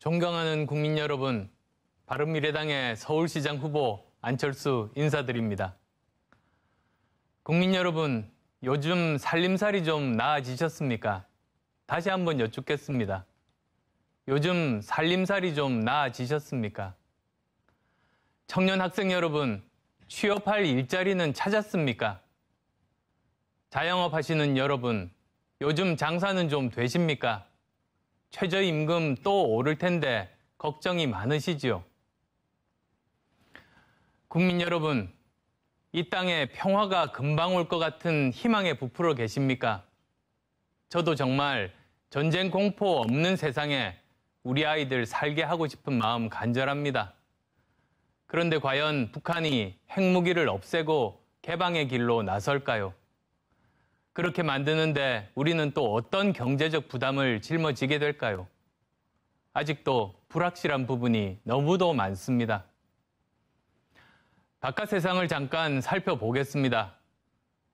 존경하는 국민 여러분, 바른미래당의 서울시장 후보 안철수 인사드립니다. 국민 여러분, 요즘 살림살이 좀 나아지셨습니까? 다시 한번 여쭙겠습니다. 요즘 살림살이 좀 나아지셨습니까? 청년 학생 여러분, 취업할 일자리는 찾았습니까? 자영업 하시는 여러분, 요즘 장사는 좀 되십니까? 최저임금 또 오를 텐데 걱정이 많으시지요? 국민 여러분, 이 땅에 평화가 금방 올 것 같은 희망에 부풀어 계십니까? 저도 정말 전쟁 공포 없는 세상에 우리 아이들 살게 하고 싶은 마음 간절합니다. 그런데 과연 북한이 핵무기를 없애고 개방의 길로 나설까요? 그렇게 만드는데 우리는 또 어떤 경제적 부담을 짊어지게 될까요? 아직도 불확실한 부분이 너무도 많습니다. 바깥 세상을 잠깐 살펴보겠습니다.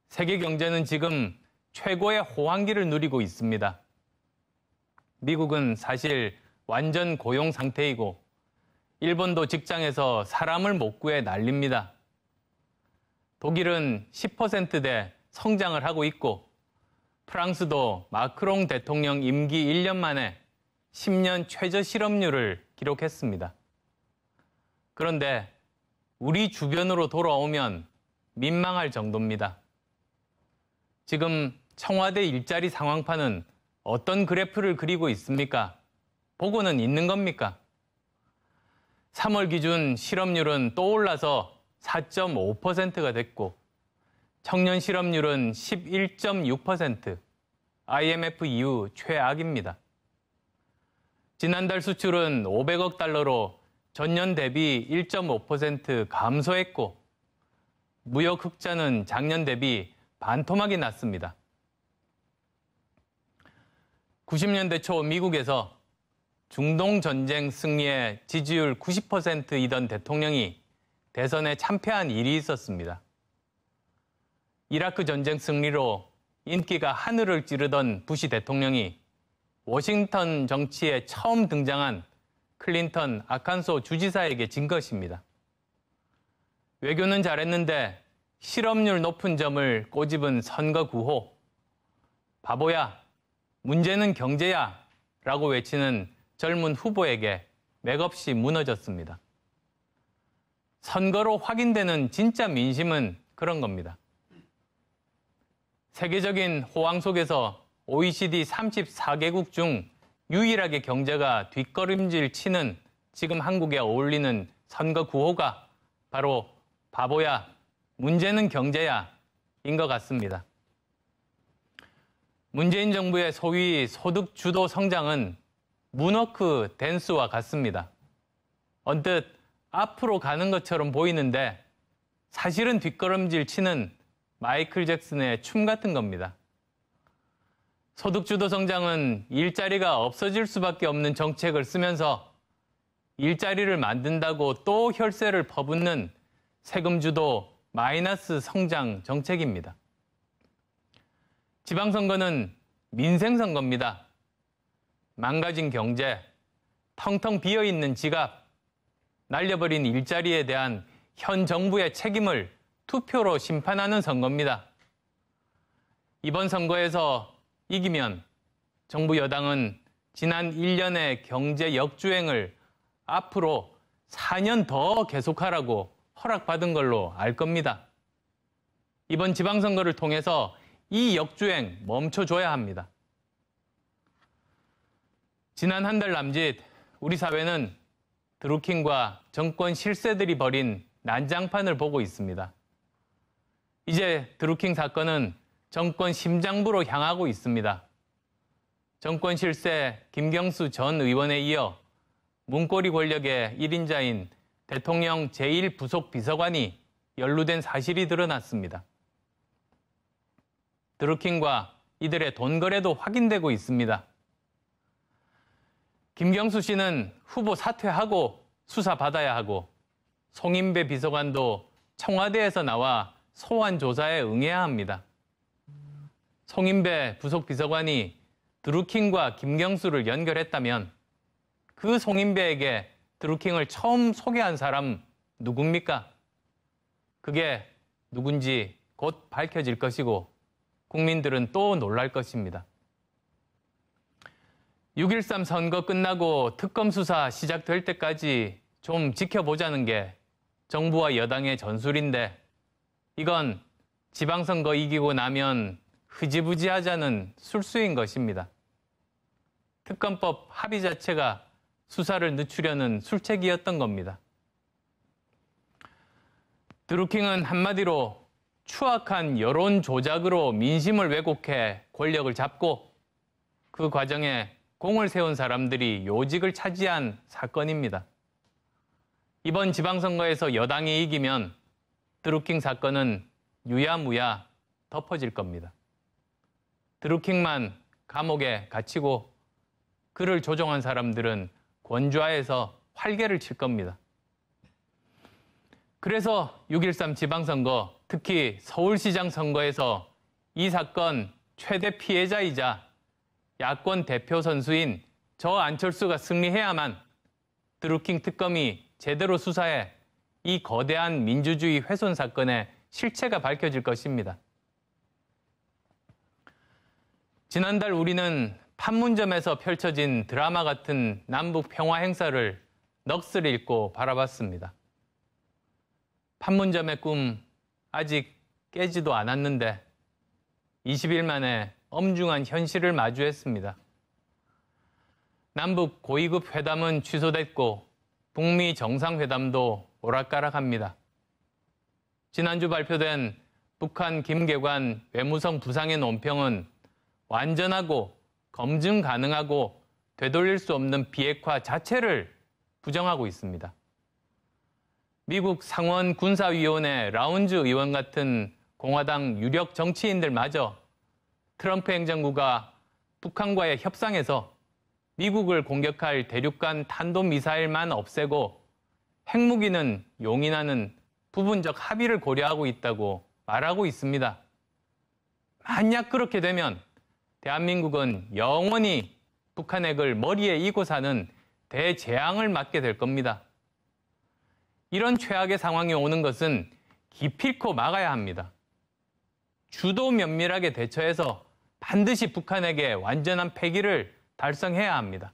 세계 경제는 지금 최고의 호황기를 누리고 있습니다. 미국은 사실 완전 고용 상태이고 일본도 직장에서 사람을 못 구해 난립니다. 독일은 10%대 성장을 하고 있고 프랑스도 마크롱 대통령 임기 1년 만에 10년 최저 실업률을 기록했습니다. 그런데 우리 주변으로 돌아오면 민망할 정도입니다. 지금 청와대 일자리 상황판은 어떤 그래프를 그리고 있습니까? 보고는 있는 겁니까? 3월 기준 실업률은 또 올라서 4.5%가 됐고 청년 실업률은 11.6%, IMF 이후 최악입니다. 지난달 수출은 500억 달러로 전년 대비 1.5% 감소했고 무역 흑자는 작년 대비 반토막이 났습니다. 90년대 초 미국에서 중동 전쟁 승리에 지지율 90%이던 대통령이 대선에 참패한 일이 있었습니다. 이라크 전쟁 승리로 인기가 하늘을 찌르던 부시 대통령이 워싱턴 정치에 처음 등장한 클린턴 아칸소 주지사에게 진 것입니다. 외교는 잘했는데 실업률 높은 점을 꼬집은 선거 구호. 바보야, 문제는 경제야 라고 외치는 젊은 후보에게 맥없이 무너졌습니다. 선거로 확인되는 진짜 민심은 그런 겁니다. 세계적인 호황 속에서 OECD 34개국 중 유일하게 경제가 뒷걸음질 치는 지금 한국에 어울리는 선거 구호가 바로 바보야, 문제는 경제야 인 것 같습니다. 문재인 정부의 소위 소득 주도 성장은 문워크 댄스와 같습니다. 언뜻 앞으로 가는 것처럼 보이는데 사실은 뒷걸음질 치는 마이클 잭슨의 춤 같은 겁니다. 소득주도 성장은 일자리가 없어질 수밖에 없는 정책을 쓰면서 일자리를 만든다고 또 혈세를 퍼붓는 세금주도 마이너스 성장 정책입니다. 지방선거는 민생선거입니다. 망가진 경제, 텅텅 비어있는 지갑, 날려버린 일자리에 대한 현 정부의 책임을 투표로 심판하는 선거입니다. 이번 선거에서 이기면 정부 여당은 지난 1년의 경제 역주행을 앞으로 4년 더 계속하라고 허락받은 걸로 알 겁니다. 이번 지방선거를 통해서 이 역주행 멈춰줘야 합니다. 지난 한 달 남짓 우리 사회는 드루킹과 정권 실세들이 벌인 난장판을 보고 있습니다. 이제 드루킹 사건은 정권 심장부로 향하고 있습니다. 정권 실세 김경수 전 의원에 이어 문고리 권력의 1인자인 대통령 제1부속 비서관이 연루된 사실이 드러났습니다. 드루킹과 이들의 돈 거래도 확인되고 있습니다. 김경수 씨는 후보 사퇴하고 수사받아야 하고 송인배 비서관도 청와대에서 나와 소환 조사에 응해야 합니다. 송인배 부속 비서관이 드루킹과 김경수를 연결했다면 그 송인배에게 드루킹을 처음 소개한 사람 누굽니까? 그게 누군지 곧 밝혀질 것이고 국민들은 또 놀랄 것입니다. 6.13 선거 끝나고 특검 수사 시작될 때까지 좀 지켜보자는 게 정부와 여당의 전술인데 이건 지방선거 이기고 나면 흐지부지 하자는 술수인 것입니다. 특검법 합의 자체가 수사를 늦추려는 술책이었던 겁니다. 드루킹은 한마디로 추악한 여론 조작으로 민심을 왜곡해 권력을 잡고 그 과정에 공을 세운 사람들이 요직을 차지한 사건입니다. 이번 지방선거에서 여당이 이기면 드루킹 사건은 유야무야 덮어질 겁니다. 드루킹만 감옥에 갇히고 그를 조종한 사람들은 권좌에서 활개를 칠 겁니다. 그래서 6.13 지방선거, 특히 서울시장 선거에서 이 사건 최대 피해자이자 야권 대표 선수인 저 안철수가 승리해야만 드루킹 특검이 제대로 수사해 이 거대한 민주주의 훼손 사건의 실체가 밝혀질 것입니다. 지난달 우리는 판문점에서 펼쳐진 드라마 같은 남북 평화 행사를 넋을 잃고 바라봤습니다. 판문점의 꿈 아직 깨지도 않았는데 20일 만에 엄중한 현실을 마주했습니다. 남북 고위급 회담은 취소됐고 북미 정상회담도 오락가락합니다. 지난주 발표된 북한 김계관 외무성 부상의 논평은 완전하고 검증 가능하고 되돌릴 수 없는 비핵화 자체를 부정하고 있습니다. 미국 상원 군사위원회 라운즈 의원 같은 공화당 유력 정치인들마저 트럼프 행정부가 북한과의 협상에서 미국을 공격할 대륙간 탄도미사일만 없애고 핵무기는 용인하는 부분적 합의를 고려하고 있다고 말하고 있습니다. 만약 그렇게 되면 대한민국은 영원히 북한 핵을 머리에 이고 사는 대재앙을 맞게 될 겁니다. 이런 최악의 상황이 오는 것은 기필코 막아야 합니다. 주도 면밀하게 대처해서 반드시 북한에게 완전한 폐기를 달성해야 합니다.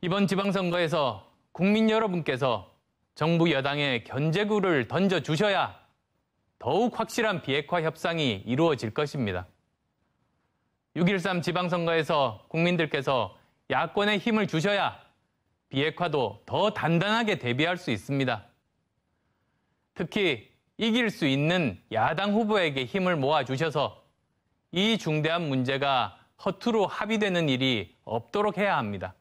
이번 지방선거에서 국민 여러분께서 정부 여당에 견제구를 던져주셔야 더욱 확실한 비핵화 협상이 이루어질 것입니다. 6.13 지방선거에서 국민들께서 야권에 힘을 주셔야 비핵화도 더 단단하게 대비할 수 있습니다. 특히 이길 수 있는 야당 후보에게 힘을 모아주셔서 이 중대한 문제가 허투루 합의되는 일이 없도록 해야 합니다.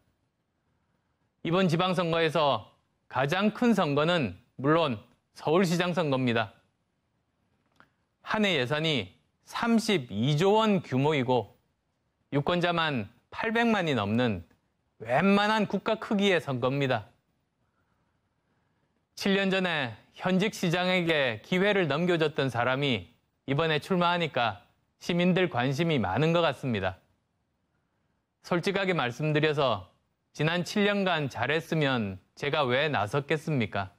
이번 지방선거에서 가장 큰 선거는 물론 서울시장 선거입니다. 한 해 예산이 32조 원 규모이고 유권자만 800만이 넘는 웬만한 국가 크기의 선거입니다. 7년 전에 현직 시장에게 기회를 넘겨줬던 사람이 이번에 출마하니까 시민들 관심이 많은 것 같습니다. 솔직하게 말씀드려서 지난 7년간 잘했으면 제가 왜 나섰겠습니까?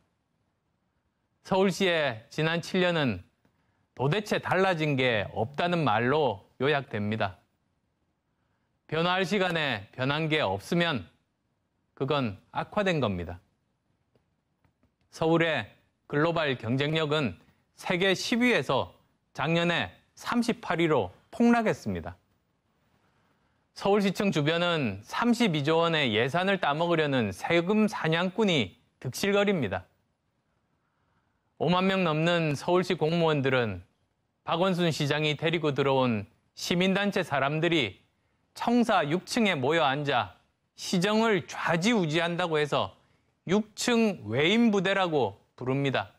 서울시의 지난 7년은 도대체 달라진 게 없다는 말로 요약됩니다. 변화할 시간에 변한 게 없으면 그건 악화된 겁니다. 서울의 글로벌 경쟁력은 세계 10위에서 작년에 38위로 폭락했습니다. 서울시청 주변은 32조 원의 예산을 따먹으려는 세금 사냥꾼이 득실거립니다. 5만 명 넘는 서울시 공무원들은 박원순 시장이 데리고 들어온 시민단체 사람들이 청사 6층에 모여 앉아 시정을 좌지우지한다고 해서 6층 외인 부대라고 부릅니다.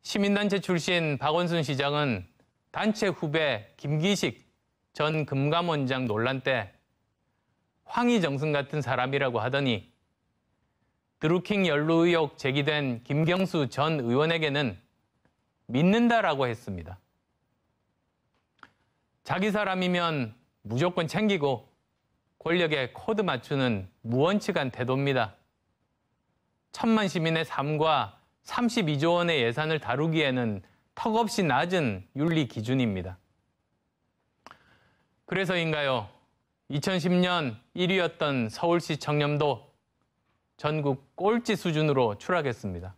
시민단체 출신 박원순 시장은 단체 후배 김기식 전 금감원장 논란 때 황희정승 같은 사람이라고 하더니 드루킹 연루 의혹 제기된 김경수 전 의원에게는 믿는다라고 했습니다. 자기 사람이면 무조건 챙기고 권력에 코드 맞추는 무원칙한 태도입니다. 천만 시민의 삶과 32조 원의 예산을 다루기에는 턱없이 낮은 윤리 기준입니다. 그래서인가요? 2010년 1위였던 서울시 청렴도 전국 꼴찌 수준으로 추락했습니다.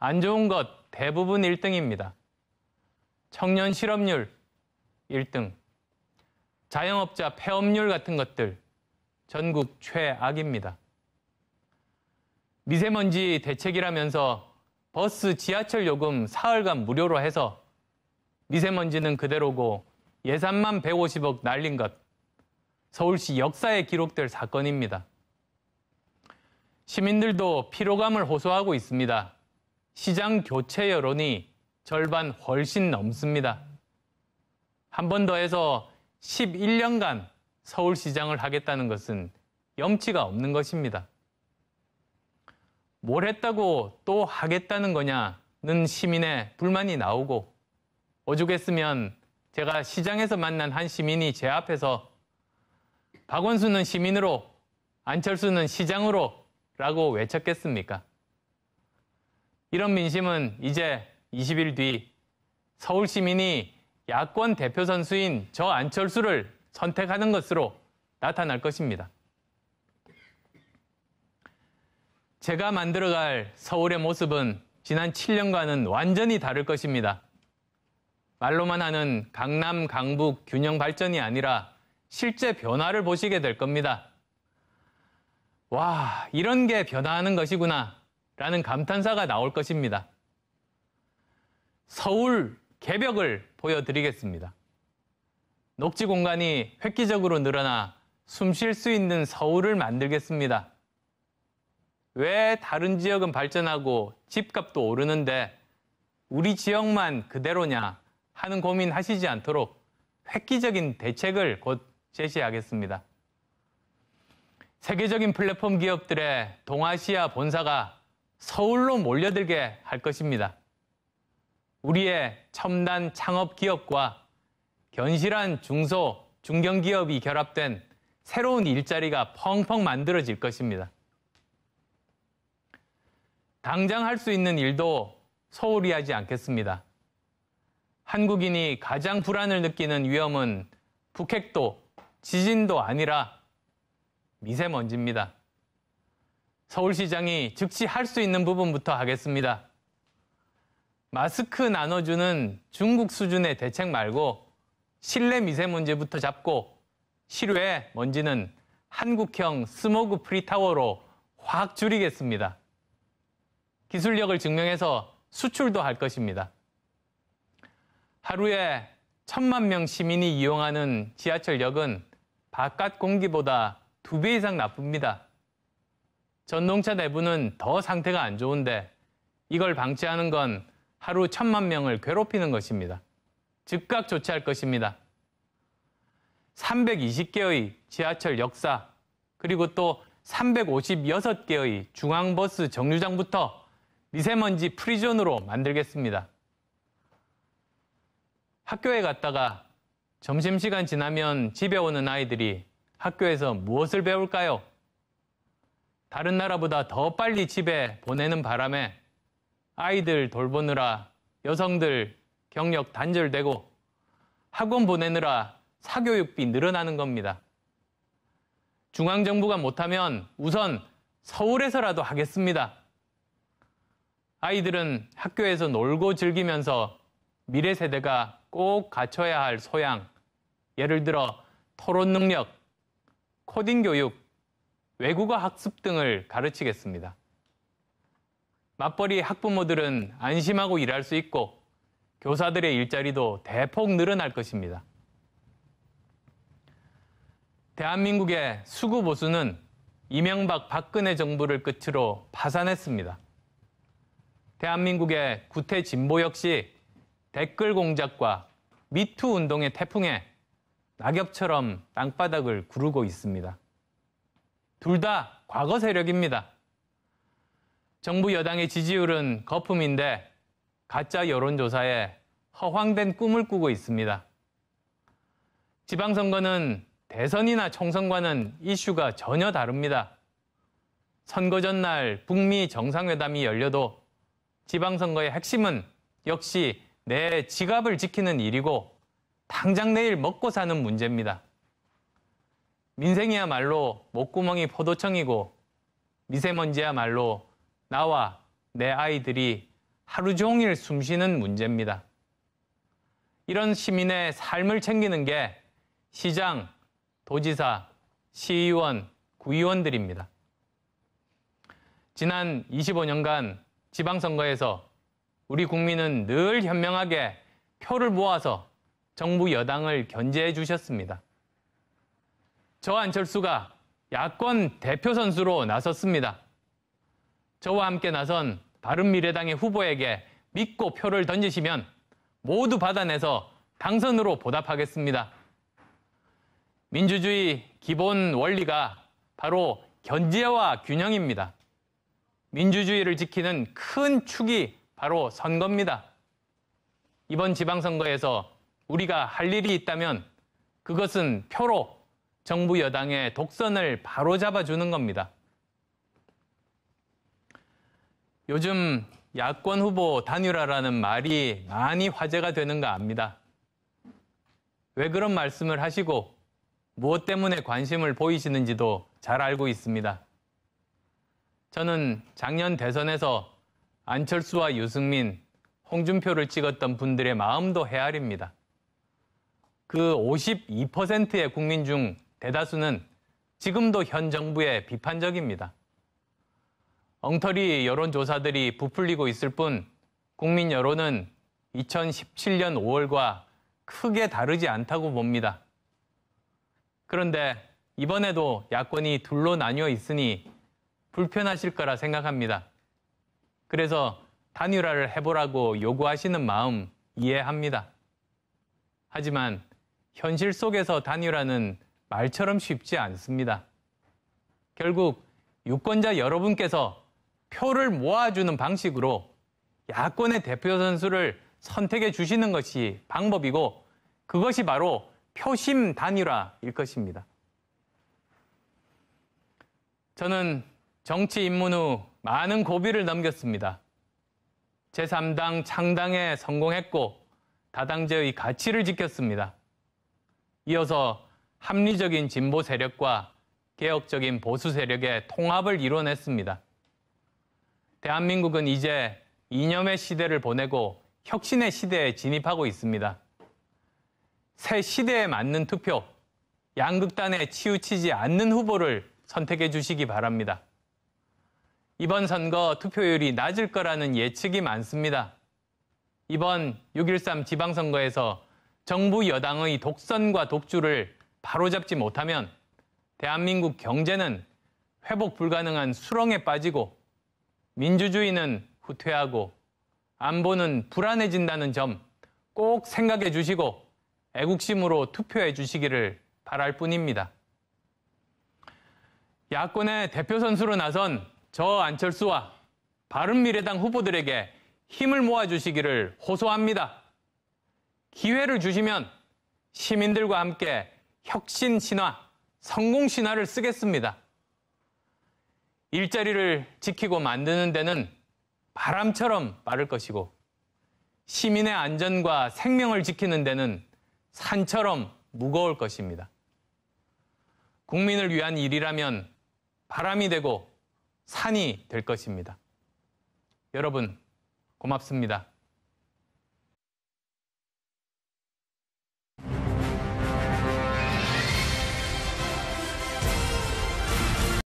안 좋은 것 대부분 1등입니다. 청년 실업률 1등, 자영업자 폐업률 같은 것들 전국 최악입니다. 미세먼지 대책이라면서 버스 지하철 요금 사흘간 무료로 해서 미세먼지는 그대로고 예산만 150억 날린 것 서울시 역사에 기록될 사건입니다. 시민들도 피로감을 호소하고 있습니다. 시장 교체 여론이 절반 훨씬 넘습니다. 한 번 더 해서 11년간 서울시장을 하겠다는 것은 염치가 없는 것입니다. 뭘 했다고 또 하겠다는 거냐는 시민의 불만이 나오고 오죽했으면 제가 시장에서 만난 한 시민이 제 앞에서 박원순은 시민으로 안철수는 시장으로 라고 외쳤겠습니까? 이런 민심은 이제 20일 뒤 서울 시민이 야권 대표 선수인 저 안철수를 선택하는 것으로 나타날 것입니다. 제가 만들어갈 서울의 모습은 지난 7년과는 완전히 다를 것입니다. 말로만 하는 강남, 강북 균형 발전이 아니라 실제 변화를 보시게 될 겁니다. 와, 이런 게 변화하는 것이구나. 라는 감탄사가 나올 것입니다. 서울 개벽을 보여드리겠습니다. 녹지 공간이 획기적으로 늘어나 숨 쉴 수 있는 서울을 만들겠습니다. 왜 다른 지역은 발전하고 집값도 오르는데 우리 지역만 그대로냐 하는 고민 하시지 않도록 획기적인 대책을 곧 제시하겠습니다. 세계적인 플랫폼 기업들의 동아시아 본사가 서울로 몰려들게 할 것입니다. 우리의 첨단 창업 기업과 견실한 중소, 중견 기업이 결합된 새로운 일자리가 펑펑 만들어질 것입니다. 당장 할 수 있는 일도 소홀히 하지 않겠습니다. 한국인이 가장 불안을 느끼는 위험은 북핵도 지진도 아니라 미세먼지입니다. 서울시장이 즉시 할 수 있는 부분부터 하겠습니다. 마스크 나눠주는 중국 수준의 대책 말고 실내 미세먼지부터 잡고 실외 먼지는 한국형 스모그 프리타워로 확 줄이겠습니다. 기술력을 증명해서 수출도 할 것입니다. 하루에 천만 명 시민이 이용하는 지하철역은 바깥 공기보다 두 배 이상 나쁩니다. 전동차 내부는 더 상태가 안 좋은데 이걸 방치하는 건 하루 천만 명을 괴롭히는 것입니다. 즉각 조치할 것입니다. 320개의 지하철 역사, 그리고 또 356개의 중앙버스 정류장부터 미세먼지 프리존으로 만들겠습니다. 학교에 갔다가 점심시간 지나면 집에 오는 아이들이 학교에서 무엇을 배울까요? 다른 나라보다 더 빨리 집에 보내는 바람에 아이들 돌보느라 여성들 경력 단절되고 학원 보내느라 사교육비 늘어나는 겁니다. 중앙정부가 못하면 우선 서울에서라도 하겠습니다. 아이들은 학교에서 놀고 즐기면서 미래 세대가 꼭 갖춰야 할 소양, 예를 들어 토론 능력, 코딩 교육, 외국어 학습 등을 가르치겠습니다. 맞벌이 학부모들은 안심하고 일할 수 있고 교사들의 일자리도 대폭 늘어날 것입니다. 대한민국의 수구 보수는 이명박 박근혜 정부를 끝으로 파산했습니다. 대한민국의 구태 진보 역시 댓글 공작과 미투 운동의 태풍에 낙엽처럼 땅바닥을 구르고 있습니다. 둘 다 과거 세력입니다. 정부 여당의 지지율은 거품인데 가짜 여론조사에 허황된 꿈을 꾸고 있습니다. 지방선거는 대선이나 총선과는 이슈가 전혀 다릅니다. 선거 전날 북미 정상회담이 열려도 지방선거의 핵심은 역시 내 지갑을 지키는 일이고 당장 내일 먹고 사는 문제입니다. 민생이야말로 목구멍이 포도청이고 미세먼지야말로 나와 내 아이들이 하루 종일 숨쉬는 문제입니다. 이런 시민의 삶을 챙기는 게 시장, 도지사, 시의원, 구의원들입니다. 지난 25년간 지방선거에서 우리 국민은 늘 현명하게 표를 모아서 정부 여당을 견제해 주셨습니다. 저 안철수가 야권 대표 선수로 나섰습니다. 저와 함께 나선 바른미래당의 후보에게 믿고 표를 던지시면 모두 받아내서 당선으로 보답하겠습니다. 민주주의 기본 원리가 바로 견제와 균형입니다. 민주주의를 지키는 큰 축이 바로 선거입니다. 이번 지방선거에서 우리가 할 일이 있다면 그것은 표로 정부 여당의 독선을 바로잡아주는 겁니다. 요즘 야권 후보 단일화라는 말이 많이 화제가 되는가 압니다. 왜 그런 말씀을 하시고 무엇 때문에 관심을 보이시는지도 잘 알고 있습니다. 저는 작년 대선에서 안철수와 유승민, 홍준표를 찍었던 분들의 마음도 헤아립니다. 그 52%의 국민 중 대다수는 지금도 현 정부에 비판적입니다. 엉터리 여론조사들이 부풀리고 있을 뿐 국민 여론은 2017년 5월과 크게 다르지 않다고 봅니다. 그런데 이번에도 야권이 둘로 나뉘어 있으니 불편하실 거라 생각합니다. 그래서 단일화를 해보라고 요구하시는 마음 이해합니다. 하지만 현실 속에서 단일화는 말처럼 쉽지 않습니다. 결국 유권자 여러분께서 표를 모아주는 방식으로 야권의 대표 선수를 선택해 주시는 것이 방법이고 그것이 바로 표심 단일화일 것입니다. 저는 정치 입문 후 많은 고비를 넘겼습니다. 제3당 창당에 성공했고 다당제의 가치를 지켰습니다. 이어서 합리적인 진보 세력과 개혁적인 보수 세력의 통합을 이뤄냈습니다. 대한민국은 이제 이념의 시대를 보내고 혁신의 시대에 진입하고 있습니다. 새 시대에 맞는 투표, 양극단에 치우치지 않는 후보를 선택해 주시기 바랍니다. 이번 선거 투표율이 낮을 거라는 예측이 많습니다. 이번 6.13 지방선거에서 정부 여당의 독선과 독주를 바로잡지 못하면 대한민국 경제는 회복 불가능한 수렁에 빠지고 민주주의는 후퇴하고 안보는 불안해진다는 점 꼭 생각해 주시고 애국심으로 투표해 주시기를 바랄 뿐입니다. 야권의 대표 선수로 나선 저 안철수와 바른미래당 후보들에게 힘을 모아주시기를 호소합니다. 기회를 주시면 시민들과 함께 혁신 신화, 성공 신화를 쓰겠습니다. 일자리를 지키고 만드는 데는 바람처럼 빠를 것이고 시민의 안전과 생명을 지키는 데는 산처럼 무거울 것입니다. 국민을 위한 일이라면 바람이 되고 산이 될 것입니다. 여러분, 고맙습니다.